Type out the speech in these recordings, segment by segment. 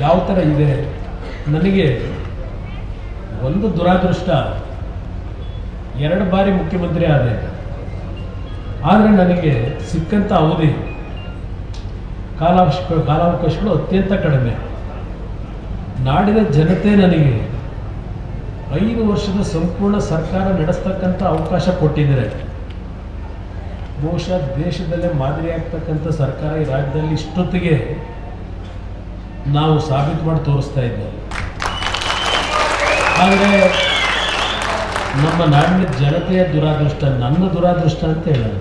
ಯಾವ ಥರ ಇದೆ? ನನಗೆ ಒಂದು ದುರಾದೃಷ್ಟ ಎರಡು ಬಾರಿ ಮುಖ್ಯಮಂತ್ರಿ ಆದೆ. ಆದರೆ ನನಗೆ ಸಿಕ್ಕಂಥ ಅವಧಿ ಕಾಲಾವಶ ಕಾಲಾವಕಾಶಗಳು ಅತ್ಯಂತ ಕಡಿಮೆ. ನಾಡಿನ ಜನತೆ ನನಗೆ ಐದು ವರ್ಷದ ಸಂಪೂರ್ಣ ಸರ್ಕಾರ ನಡೆಸ್ತಕ್ಕಂಥ ಅವಕಾಶ ಕೊಟ್ಟಿದ್ದಾರೆ ಬಹುಶಃ ದೇಶದಲ್ಲೇ ಮಾದರಿಯಾಗ್ತಕ್ಕಂಥ ಸರ್ಕಾರ ಈ ರಾಜ್ಯದಲ್ಲಿ ಇಷ್ಟೊತ್ತಿಗೆ ನಾವು ಸಾಬೀತು ಮಾಡಿ ತೋರಿಸ್ತಾ ಇದ್ದೇವೆ ಆದರೆ ನಮ್ಮ ನಾಡಿನ ಜನತೆಯ ದುರಾದೃಷ್ಟ ನನ್ನ ದುರಾದೃಷ್ಟ ಅಂತ ಹೇಳೋದು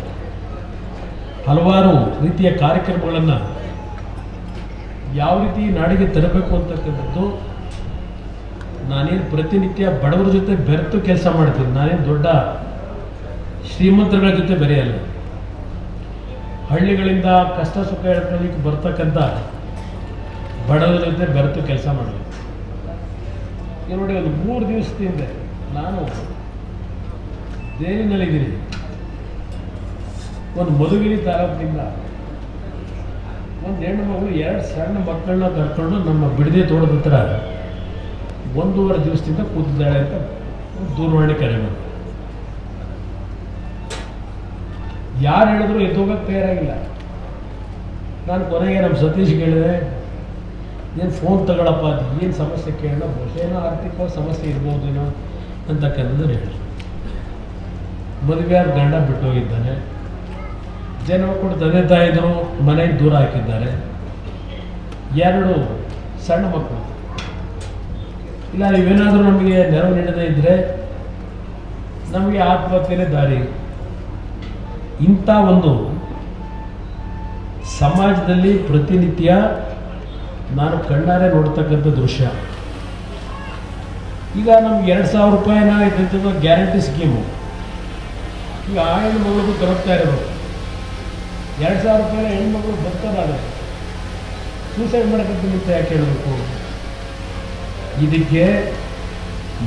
ಹಲವಾರು ರೀತಿಯ ಕಾರ್ಯಕ್ರಮಗಳನ್ನು ಯಾವ ರೀತಿ ನಾಡಿಗೆ ತರಬೇಕು ಅಂತಕ್ಕಂಥದ್ದು ನಾನೇನು ಪ್ರತಿನಿತ್ಯ ಬಡವರ ಜೊತೆ ಬೆರೆತು ಕೆಲಸ ಮಾಡ್ತೀನಿ. ನಾನೇನು ದೊಡ್ಡ ಶ್ರೀಮಂತರುಗಳ ಜೊತೆ ಬೆರೆಯಲ್ಲ. ಹಳ್ಳಿಗಳಿಂದ ಕಷ್ಟ ಸುಖ ಹೇಳ್ಕೊಳ್ಳಿಕ್ಕೆ ಬರ್ತಕ್ಕಂಥ ಬಡವರ ಬೆರೆತು ಕೆಲಸ ಮಾಡಬೇಕು. ಈಗ ನೋಡಿ, ಒಂದು ಮೂರು ದಿವಸದಿಂದ ನಾನು ದೇವಿನಲ್ಲಿದ್ದೀನಿ ಒಂದು ಮಧುಗಿರಿ ತಾಲೂಕಿನಿಂದ ಒಂದು ಹೆಣ್ಣು ಮಗು ಎರಡು ಸಣ್ಣ ಮಕ್ಕಳನ್ನ ಕರ್ಕೊಂಡು ನಮ್ಮ ಬಿಡದೆ ತೋಟದ ಹತ್ರ ಒಂದೂವರೆ ದಿವಸದಿಂದ ಕೂತಿದ್ದಾಳೆ ಅಂತ ದೂರವಾಣಿ ಕರೆ ಬಂತು. ಯಾರು ಹೇಳಿದ್ರು ಎದ್ದೋಗಕ್ಕೆ ತಯಾರಾಗಿಲ್ಲ. ನಾನು ಕೊನೆಗೆ ನಮ್ಮ ಸತೀಶ್ ಕೇಳಿದೆ ಏನು ಫೋನ್ ತಗೊಳಪ್ಪ ಏನು ಸಮಸ್ಯೆ ಕೇಳೋಣ ಏನೋ ಆರ್ಥಿಕವಾಗಿ ಸಮಸ್ಯೆ ಇರ್ಬೋದೇನೋ ಅಂತಕ್ಕಂಥದ್ದು ಹೇಳಿ ಮದುವೆಯಾದ ಗಂಡ ಬಿಟ್ಟು ಹೋಗಿದ್ದಾನೆ ಜನ ಕೂಡ ತಂದೆ ತಾಯಿದ್ರು ಮನೆಗೆ ದೂರ ಹಾಕಿದ್ದಾರೆ. ಎರಡು ಸಣ್ಣ ಮಕ್ಕಳು. ಇಲ್ಲ, ಇವೇನಾದರೂ ನಮಗೆ ನೆರವು ನೀಡದೇ ಇದ್ದರೆ ನಮಗೆ ಆತ್ಮಹತ್ಯೆನೇ ದಾರಿ. ಇಂಥ ಒಂದು ಸಮಾಜದಲ್ಲಿ ಪ್ರತಿನಿತ್ಯ ನಾನು ಕಣ್ಣಾರೆ ನೋಡ್ತಕ್ಕಂಥ ದೃಶ್ಯ. ಈಗ ನಮ್ಗೆ ಎರಡು ಸಾವಿರ ರೂಪಾಯಿನ ಇದ್ದಂಥದ್ದು ಗ್ಯಾರಂಟಿ ಸ್ಕೀಮು. ಈಗ ಆ ಹೆಣ್ಮಗಳು ತಲುಪ್ತಾ ಇರಬೇಕು ಎರಡು ಸಾವಿರ ರೂಪಾಯಿ ಹೆಣ್ಮಗಳು ಬದುಕೋದಾದ್ರೆ ಸೂಸೈಡ್ ಮಾಡೋಕ್ಕಂತ ನಿಂತ ಯಾಕೆ ಹೇಳಬೇಕು? ಇದಕ್ಕೆ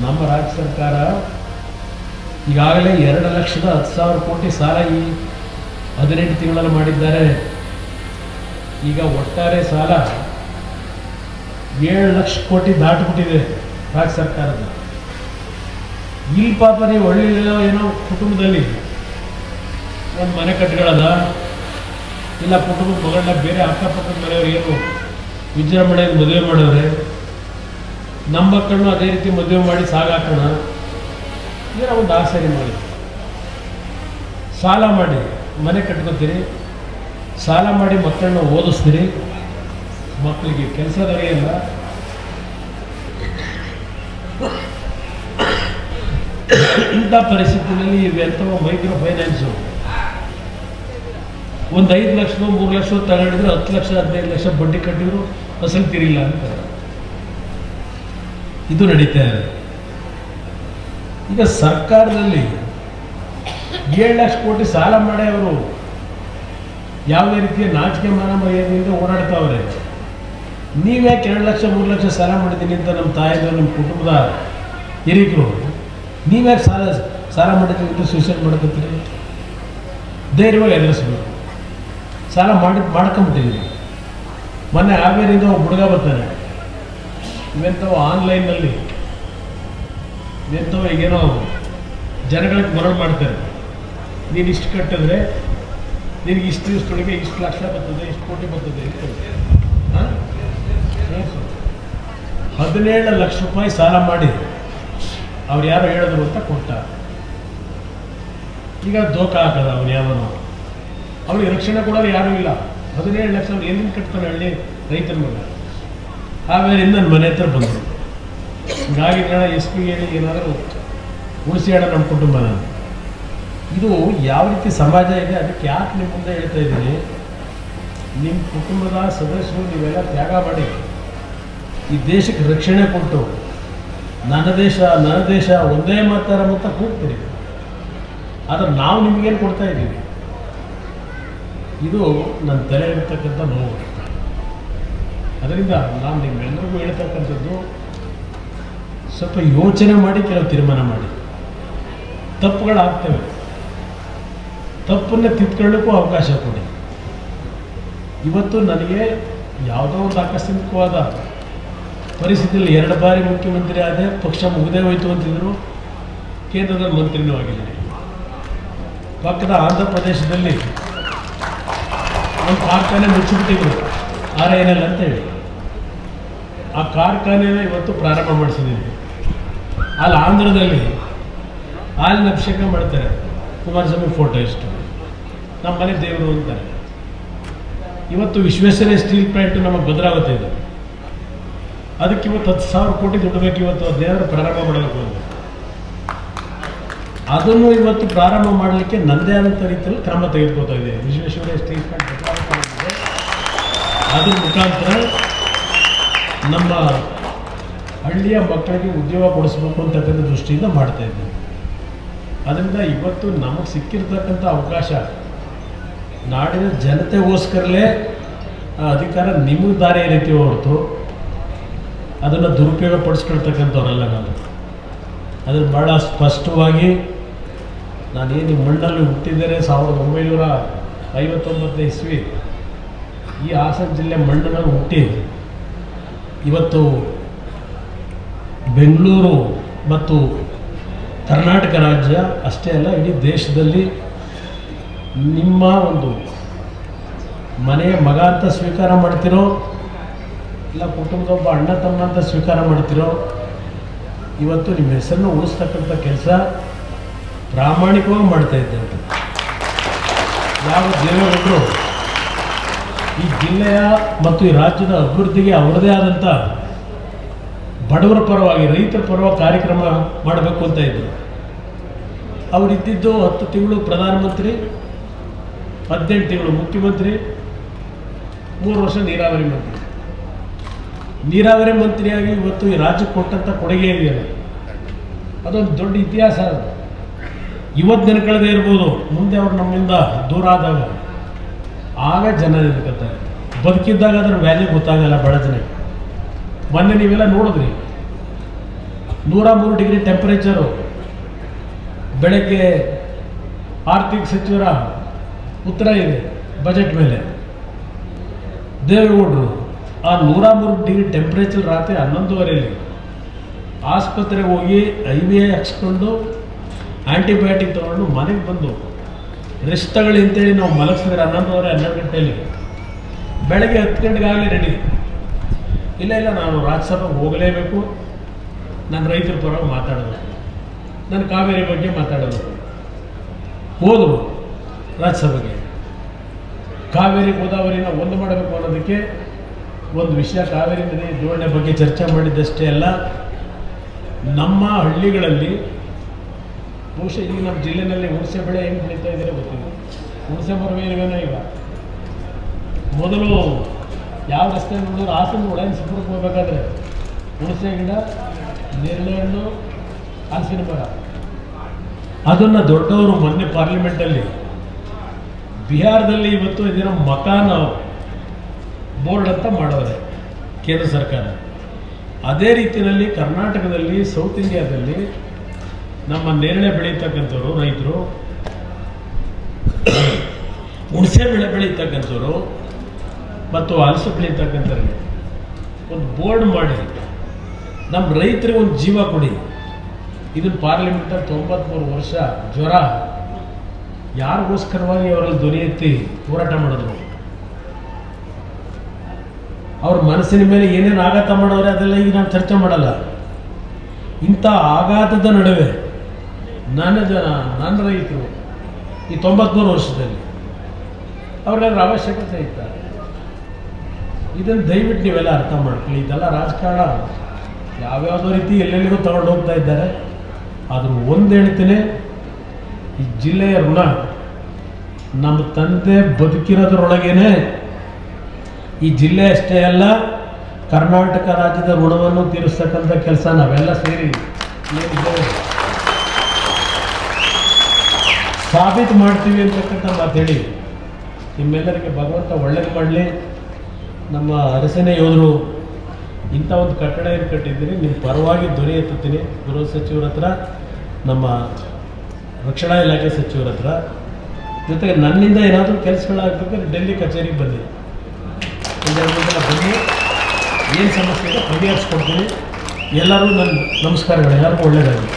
ನಮ್ಮ ರಾಜ್ಯ ಸರ್ಕಾರ ಈಗಾಗಲೇ ಎರಡು ಲಕ್ಷದ ಹತ್ತು ಸಾವಿರ ಕೋಟಿ ಸಾಲ ಈ ಹದಿನೆಂಟು ತಿಂಗಳಲ್ಲಿ ಮಾಡಿದ್ದಾರೆ. ಈಗ ಒಟ್ಟಾರೆ ಸಾಲ ಏಳು ಲಕ್ಷ ಕೋಟಿ ದಾಟಿಬಿಟ್ಟಿದೆ ರಾಜ್ಯ ಸರ್ಕಾರದ. ಇಲ್ಲಿ ಪಾಪ ನೀವು ಒಳ್ಳೆಯ ಏನೋ ಕುಟುಂಬದಲ್ಲಿ ಒಂದು ಮನೆ ಕಟ್ಕೊಳ್ಳೋದ ಇಲ್ಲ ಕುಟುಂಬದ ಮಗಳನ್ನ ಬೇರೆ ಅಕ್ಕಪಕ್ಕದ ಮನೆಯವ್ರು ಏನು ವಿಜೃಂಭಣೆಯಲ್ಲಿ ಮದುವೆ ಮಾಡೋರೆ? ನಮ್ಮ ಮಕ್ಕಳನ್ನು ಅದೇ ರೀತಿ ಮದುವೆ ಮಾಡಿ ಸಾಗಾಕೋಣ ಏನೋ ಒಂದು ಆಸರೆ ಮಾಡಿ ಸಾಲ ಮಾಡಿ ಮನೆ ಕಟ್ಕೋತೀರಿ, ಸಾಲ ಮಾಡಿ ಮಕ್ಕಳನ್ನ ಓದಿಸ್ತೀರಿ ಮಕ್ಕಳಿಗೆ ಕೆಲಸ ದೊರೆಯಲ್ಲ ಇಂಥ ಪರಿಸ್ಥಿತಿಯಲ್ಲಿ ಇವೆಂಥವು ಮೈಕ್ರೋ ಫೈನಾನ್ಸು ಒಂದು ಐದು ಲಕ್ಷ ಮೂರು ಲಕ್ಷ ತಗೊಂಡಿದ್ರೆ ಹತ್ತು ಲಕ್ಷ, ಹದಿನೈದು ಲಕ್ಷ ಬಡ್ಡಿ ಕಟ್ಟಿದ್ರು ಫಸಲು ತಿರಿಲ್ಲ ಅಂತ. ಇದು ನಡೀತಾ ಇದೆ. ಈಗ ಸರ್ಕಾರದಲ್ಲಿ ಏಳು ಲಕ್ಷ ಕೋಟಿ ಸಾಲ ಮಾಡಿ ಅವರು ಯಾವುದೇ ರೀತಿಯ ನಾಚಿಕೆ ಮಾನ ಮರ್ಯಾದೆಯಿಂದ ಓಡಾಡ್ತಾವ್ರೆ ನೀವ್ಯಾಕೆ ಎರಡು ಲಕ್ಷ, ಮೂರು ಲಕ್ಷ ಸಾಲ ಮಾಡಿದ್ದೀನಿ ಅಂತ ನಮ್ಮ ತಾಯಿದ್ರು ನಮ್ಮ ಕುಟುಂಬದ ಹಿರಿಯರು ನೀವ್ಯಾಕೆ ಸಾಲ ಸಾಲ ಮಾಡಿದ್ದೀನಿ ಅಂತ ಸೂಸೈಡ್ ಮಾಡ್ಕೊತೀರಿ ಧೈರ್ಯವಾಗಿ ಎದುರಿಸ್ಬೇಕು. ಸಾಲ ಮಾಡಿ ಮಾಡ್ಕೊಂಬಿಟ್ಟಿದ್ದೀನಿ ಮೊನ್ನೆ ಆವೇರಿಂದ ಒಬ್ಬ ಹುಡುಗ ಬರ್ತಾನೆ. ಇವೆಂಥವು ಆನ್ಲೈನಲ್ಲಿ ಇವೆಂಥವು ಈಗೇನೋ ಜನಗಳಿಗೆ ಮರಳು ಮಾಡ್ತಾರೆ. ನೀನು ಇಷ್ಟು ಕಟ್ಟಿದ್ರೆ, ನಿನಗೆ ಇಷ್ಟು ದಿವಸದೊಳಗೆ ಇಷ್ಟು ಲಕ್ಷ ಬರ್ತದೆ, ಇಷ್ಟು ಕೋಟಿ ಬರ್ತದೆ ಹದಿನೇಳು ಲಕ್ಷ ರೂಪಾಯಿ ಸಾಲ ಮಾಡಿ ಅವ್ರು ಯಾರು ಹೇಳಿದ್ರು ಅಂತ ಕೊಟ್ಟ ಈಗ ದೋಖ ಹಾಕದ ಅವ್ರು ಯಾವನು. ಅವ್ರಿಗೆ ರಕ್ಷಣೆ ಕೊಡೋರು ಯಾರೂ ಇಲ್ಲ. ಹದಿನೇಳು ಲಕ್ಷ ಅವ್ರು ಎಲ್ಲಿಂದ ಕಟ್ತಾನೆ ಹಳ್ಳಿ ರೈತರ ಮಗ ಆಮೇಲೆ ನನ್ನ ಮನೆ ಹತ್ರ ಬಂದರು. ಹಿಂಗಾಗಿ ನಾನು ಎಸ್ ಪಿ ಹೇಳಿ ಏನಾದರೂ ಉಳಿಸಿ ನಮ್ಮ ಕುಟುಂಬ ನಾನು. ಇದು ಯಾವ ರೀತಿ ಸಮಾಜ ಇದೆ ಅದಕ್ಕೆ ಯಾಕೆ ನಿಮ್ಮ ಮುಂದೆ ಹೇಳ್ತಾ ಇದ್ದೀನಿ? ನಿಮ್ಮ ಕುಟುಂಬದ ಸದಸ್ಯರು ನೀವೆಲ್ಲ ತ್ಯಾಗ ಮಾಡಿ. ಈ ದೇಶಕ್ಕೆ ರಕ್ಷಣೆ ಕೊಟ್ಟು ನನ್ನ ದೇಶ ನನ್ನ ದೇಶ ಒಂದೇ ಮಾತಾರ ಅಂತ ಕೂಗ್ತೀರಿ ಆದರೆ ನಾವು ನಿಮಗೇನು ಕೊಡ್ತಾ ಇದ್ದೀವಿ? ಇದು ನನ್ನ ತಲೆ ಇರ್ತಕ್ಕಂಥ ನೋವು. ಅದರಿಂದ ನಾನು ನಿಮ್ಮೆಲ್ಲರಿಗೂ ಹೇಳ್ತಕ್ಕಂಥದ್ದು, ಸ್ವಲ್ಪ ಯೋಚನೆ ಮಾಡಿ, ಕೆಲವು ತೀರ್ಮಾನ ಮಾಡಿ. ತಪ್ಪುಗಳಾಗ್ತವೆ. ತಪ್ಪನ್ನು ತಿದ್ಕೊಳ್ಳೋಕ್ಕೂ ಅವಕಾಶ ಕೊಡಿ. ಇವತ್ತು ನನಗೆ ಯಾವುದೋ ಒಂದು ಆಕಸ್ಮಿಕವಾದ ಪರಿಸ್ಥಿತಿಯಲ್ಲಿ ಎರಡು ಬಾರಿ ಮುಖ್ಯಮಂತ್ರಿ ಆದರೆ ಪಕ್ಷ ಮುಗದೇ ಹೋಯಿತು ಅಂತಿದ್ರು ಕೇಂದ್ರದ ಮಂತ್ರಿನೂ ಆಗಿದ್ದಾರೆ. ಪಕ್ಕದ ಆಂಧ್ರ ಪ್ರದೇಶದಲ್ಲಿ ಒಂದು ಕಾರ್ಖಾನೆ ಮುಚ್ಚಿಬಿಟ್ಟಿದ್ರು ಆರ ಎನ್ ಅಂತ ಹೇಳಿ. ಆ ಕಾರ್ಖಾನೆನ ಇವತ್ತು ಪ್ರಾರಂಭ ಮಾಡಿಸಿದ್ದೀನಿ ಅಲ್ಲಿ ಆಂಧ್ರದಲ್ಲಿ ಹಾಲಿನ ಅಭಿಷೇಕ ಮಾಡ್ತಾರೆ ಕುಮಾರಸ್ವಾಮಿ ಫೋಟೋ ಇಷ್ಟು ನಮ್ಮ ಮನೆ ದೇವರು ಅಂತಾರೆ. ಇವತ್ತು ವಿಶ್ವೇಶ್ವರ ಸ್ಟೀಲ್ ಪ್ಲಾಂಟ್ ನಮಗೆ ಭದ್ರಾವತಿ ಇದೆ. ಅದಕ್ಕೆ ಇವತ್ತು ಹತ್ತು ಸಾವಿರ ಕೋಟಿ ದುಡ್ಡು ಬೇಕು, ಇವತ್ತು ಅದೇನಾದ್ರು ಪ್ರಾರಂಭ ಮಾಡಬೇಕು ಅಂತ ಅದನ್ನು ಇವತ್ತು ಪ್ರಾರಂಭ ಮಾಡಲಿಕ್ಕೆ ನನ್ನದೇ ಆದಂಥ ರೀತಿಯಲ್ಲಿ ಕ್ರಮ ತೆಗೆದುಕೊತಾ ಇದೆ. ಪ್ಲಾಂಟ್ ಅದ್ರ ಮುಖಾಂತರ ನಮ್ಮ ಹಳ್ಳಿಯ ಮಕ್ಕಳಿಗೆ ಉದ್ಯೋಗ ಕೊಡಿಸ್ಬೇಕು ಅಂತಕ್ಕಂಥ ದೃಷ್ಟಿಯಿಂದ ಮಾಡ್ತಾ ಅದರಿಂದ ಇವತ್ತು ನಮಗೆ ಸಿಕ್ಕಿರ್ತಕ್ಕಂಥ ಅವಕಾಶ ನಾಡಿನ ಜನತೆಗೋಸ್ಕರಲೇ ಅಧಿಕಾರ ನಿಮಗೆ ದಾರಿ ರೀತಿ ಹೊರತು ಅದನ್ನು ದುರುಪಯೋಗ ಪಡಿಸ್ಕೊಳ್ತಕ್ಕಂಥವ್ರಲ್ಲ ನಾನು. ಅದನ್ನು ಭಾಳ ಸ್ಪಷ್ಟವಾಗಿ ನಾನೇನು ಮಣ್ಣಲ್ಲಿ ಹುಟ್ಟಿದ್ದೇನೆ ಸಾವಿರದ ಒಂಬೈನೂರ ಐವತ್ತೊಂಬತ್ತನೇ ಇಸ್ವಿ. ಈ ಹಾಸನ ಜಿಲ್ಲೆ ಮಣ್ಣಿನಲ್ಲಿ ಹುಟ್ಟಿ ಇವತ್ತು ಬೆಂಗಳೂರು ಮತ್ತು ಕರ್ನಾಟಕ ರಾಜ್ಯ ಅಷ್ಟೇ ಅಲ್ಲ, ಇಡೀ ದೇಶದಲ್ಲಿ ನಿಮ್ಮ ಒಂದು ಮನೆಯ ಮಗ ಅಂತ ಸ್ವೀಕಾರ ಮಾಡ್ತಿರೋ ಇಲ್ಲ ಕುಟುಂಬದ ಒಬ್ಬ ಅಣ್ಣ ತಮ್ಮ ಅಂತ ಸ್ವೀಕಾರ ಮಾಡ್ತಿರೋ, ಇವತ್ತು ನಿಮ್ಮ ಹೆಸರನ್ನು ಉಳಿಸ್ತಕ್ಕಂಥ ಕೆಲಸ ಪ್ರಾಮಾಣಿಕವಾಗಿ ಮಾಡ್ತಾ ಇದ್ದೆ ಅಂತ. ಯಾವ ದೇವೇಗೌಡರು ಈ ಜಿಲ್ಲೆಯ ಮತ್ತು ಈ ರಾಜ್ಯದ ಅಭಿವೃದ್ಧಿಗೆ ಅವರದೇ ಆದಂಥ ಬಡವರ ಪರವಾಗಿ, ರೈತರ ಪರವಾಗಿ ಕಾರ್ಯಕ್ರಮ ಮಾಡಬೇಕು ಅಂತ ಇದ್ದರು ಅವರು ಇದ್ದಿದ್ದು ಹತ್ತು ತಿಂಗಳು ಪ್ರಧಾನಮಂತ್ರಿ, ಹದಿನೆಂಟು ತಿಂಗಳು ಮುಖ್ಯಮಂತ್ರಿ, ಮೂರು ವರ್ಷ ನೀರಾವರಿ ಮಂತ್ರಿ. ನೀರಾವರಿ ಮಂತ್ರಿಯಾಗಿ ಇವತ್ತು ಈ ರಾಜ್ಯಕ್ಕೆ ಕೊಟ್ಟಂಥ ಕೊಡುಗೆ ಇದೆಯಲ್ಲ ಅದೊಂದು ದೊಡ್ಡ ಇತಿಹಾಸ ಅದು. ಇವತ್ತು ನೆನ್ಕೊಳ್ಳದೆ ಇರ್ಬೋದು, ಮುಂದೆ ಅವ್ರು ನಮ್ಮಿಂದ ದೂರ ಆದಾಗ. ಆಗ ಜನ ನೆನ್ಕೊತಾರೆ ಬದುಕಿದ್ದಾಗ ಅದ್ರ ವ್ಯಾಲ್ಯೂ ಗೊತ್ತಾಗಲ್ಲ ಬಡ ಜನಕ್ಕೆ. ಮೊನ್ನೆ ನೀವೆಲ್ಲ ನೋಡಿದ್ರಿ? ನೂರ ಮೂರು ಡಿಗ್ರಿ ಟೆಂಪರೇಚರು ಬೆಳಗ್ಗೆ ಆರ್ಥಿಕ ಸಚಿವರ ಉತ್ತರ ಇದೆ ಬಜೆಟ್ ಮೇಲೆ. ದೇವೇಗೌಡರು ಆ ನೂರ ಮೂರು ಡಿಗ್ರಿ ಟೆಂಪ್ರೇಚರ್ ರಾತ್ರಿ ಹನ್ನೊಂದುವರೆಯಲ್ಲಿ ಆಸ್ಪತ್ರೆಗೆ ಹೋಗಿ ಐ ವಿ ಐ ಹಚ್ಕೊಂಡು ಆ್ಯಂಟಿಬಯೋಟಿಕ್ ತೊಗೊಂಡು ಮನೆಗೆ ಬಂದು ರೆಸ್ಟ್ ತಗೊಳ್ಳಿ ಅಂತೇಳಿ ನಾವು ಮಲಗಿಸಿದ್ರೆ ಹನ್ನೊಂದುವರೆ, ಹನ್ನೆರಡು ಗಂಟೆಯಲ್ಲಿ. ಬೆಳಗ್ಗೆ ಹತ್ತು ಗಂಟೆಗಾಗಲೇ ರೆಡಿ ಇಲ್ಲ ಇಲ್ಲ, ನಾನು ರಾಜ್ಯಸಭೆಗೆ ಹೋಗಲೇಬೇಕು. ನಾನು ರೈತರ ಪರವಾಗಿ ಮಾತಾಡೋದು. ನಾನು ಕಾವೇರಿ ಬಗ್ಗೆ ಮಾತಾಡಬೇಕು ಹೋದರು ರಾಜ್ಯಸಭೆಗೆ. ಕಾವೇರಿ, ಗೋದಾವರಿನ ಒಂದು ಮಾಡಬೇಕು ಅನ್ನೋದಕ್ಕೆ ಒಂದು ವಿಷಯ ಕಾವೇರಿ ನದಿ ಜೋಡಣೆ ಬಗ್ಗೆ ಚರ್ಚೆ ಮಾಡಿದ್ದಷ್ಟೇ ಅಲ್ಲ. ನಮ್ಮ ಹಳ್ಳಿಗಳಲ್ಲಿ ಬಹುಶಃ ಈಗ ನಮ್ಮ ಜಿಲ್ಲೆನಲ್ಲಿ ಹುಣಸೆ ಬೆಳೆ ಹೆಂಗೆ ಬೆಳೀತಾ ಇದ್ದೀರಾ ಗೊತ್ತಿಲ್ಲ. ಹುಣಸೆ ಈಗ ಮೊದಲು ಯಾವ ರಸ್ತೆ ನೋಡಿದ್ರು ಹಾಸನ ಸುಪ್ರಕ್ಕೆ ಹೋಗ್ಬೇಕಾದ್ರೆ? ಹುಣಸೆ ಗಿಡ, ನೇರಳೆ ಹಣ್ಣು, ಹಲಸಿನ ಮರ. ಅದನ್ನು ದೊಡ್ಡವರು ಮೊನ್ನೆ ಪಾರ್ಲಿಮೆಂಟಲ್ಲಿ ಬಿಹಾರದಲ್ಲಿ ಇವತ್ತು ಇದರ ಮಕಾನ ಬೋರ್ಡ್ ಅಂತ ಮಾಡೋರೆ ಕೇಂದ್ರ ಸರ್ಕಾರ. ಅದೇ ರೀತಿಯಲ್ಲಿ ಕರ್ನಾಟಕದಲ್ಲಿ ಸೌತ್ ಇಂಡಿಯಾದಲ್ಲಿ ನಮ್ಮ ನೇರಳೆ ಬೆಳೀತಕ್ಕಂಥವ್ರು ರೈತರು, ಹುಣಸೆ ಬೆಳೆ ಬೆಳೀತಕ್ಕಂಥವ್ರು ಮತ್ತು ಹಲಸು ಬೆಳೀತಕ್ಕಂಥವ್ರಿಗೆ ಒಂದು ಬೋರ್ಡ್ ಮಾಡಿ ನಮ್ಮ ರೈತರಿಗೆ ಒಂದು ಜೀವ ಕೊಡಿ. ಇದನ್ನು ಪಾರ್ಲಿಮೆಂಟಲ್ಲಿ ತೊಂಬತ್ಮೂರು ವರ್ಷ ಜ್ವರ. ಯಾರಿಗೋಸ್ಕರವಾಗಿ ಅವರಲ್ಲಿ ದೊರೆಯುತ್ತಿ ಹೋರಾಟ ಮಾಡಿದ್ರು? ಅವ್ರ ಮನಸ್ಸಿನ ಮೇಲೆ ಏನೇನು ಆಘಾತ ಮಾಡೋರೆ ಅದೆಲ್ಲ ಈಗ ನಾನು ಚರ್ಚೆ ಮಾಡಲ್ಲ. ಇಂಥ ಆಘಾತದ ನಡುವೆ ನನ್ನ ಜನ, ನನ್ನ ರೈತರು ಈ ತೊಂಬತ್ತ್ಮೂರು ವರ್ಷದಲ್ಲಿ ಅವ್ರಿಗಾದ್ರೆ ಅವಶ್ಯಕತೆ ಇತ್ತ. ಇದನ್ನು ದಯವಿಟ್ಟು ನೀವೆಲ್ಲ ಅರ್ಥ ಮಾಡ್ಕೊಳ್ಳಿ. ಇದೆಲ್ಲ ರಾಜಕಾರಣ. ಯಾವ್ಯಾವುದೋ ರೀತಿ ಎಲ್ಲೆಲ್ಲಿಗೂ ತಗೊಂಡು ಹೋಗ್ತಾ ಇದ್ದಾರೆ. ಆದರೂ ಒಂದು ಹೇಳ್ತೇನೆ, ಈ ಜಿಲ್ಲೆಯ ಋಣ ನಮ್ಮ ತಂದೆ ಬದುಕಿರೋದ್ರೊಳಗೇನೆ ಈ ಜಿಲ್ಲೆ ಅಷ್ಟೇ ಅಲ್ಲ, ಕರ್ನಾಟಕ ರಾಜ್ಯದ ಋಣವನ್ನು ತೀರಿಸ್ತಕ್ಕಂಥ ಕೆಲಸ ನಾವೆಲ್ಲ ಸೇರಿ ಸಾಬೀತು ಮಾಡ್ತೀವಿ ಅಂತಕ್ಕಂಥ ಮಾತೇಳಿ ನಿಮ್ಮೆಲ್ಲರಿಗೆ ಭಗವಂತ ಒಳ್ಳೇದು ಮಾಡಲಿ. ನಮ್ಮ ಅರಸೇನೆ ಯೋಧರು, ಇಂಥ ಒಂದು ಕಟ್ಟಡ ಏನು ಕಟ್ಟಿದ್ದೀರಿ? ನಿಮ್ಮ ಪರವಾಗಿ ಧ್ವನಿ ಎತ್ತುತ್ತೀನಿ. ಗೃಹ ಸಚಿವರ ಹತ್ರ, ನಮ್ಮ ರಕ್ಷಣಾ ಇಲಾಖೆ ಸಚಿವರ ಹತ್ರ. ಜೊತೆಗೆ ನನ್ನಿಂದ ಏನಾದರೂ ಕೆಲಸಗಳಾಗಬೇಕಾದ್ರೆ ಡೆಲ್ಲಿ ಕಚೇರಿಗೆ ಬನ್ನಿ ಒಂದೆರಡು ಮೂರು ಜನ ಬನ್ನಿ ಏನು ಸಮಸ್ಯೆ ಇದೆ? ಪರಿಹರಿಸ್ಕೊಡ್ತೀನಿ ಎಲ್ಲರೂ ನನ್ನ ನಮಸ್ಕಾರಗಳು. ಎಲ್ಲರಿಗೂ ಒಳ್ಳೆಯದಾಗಲಿ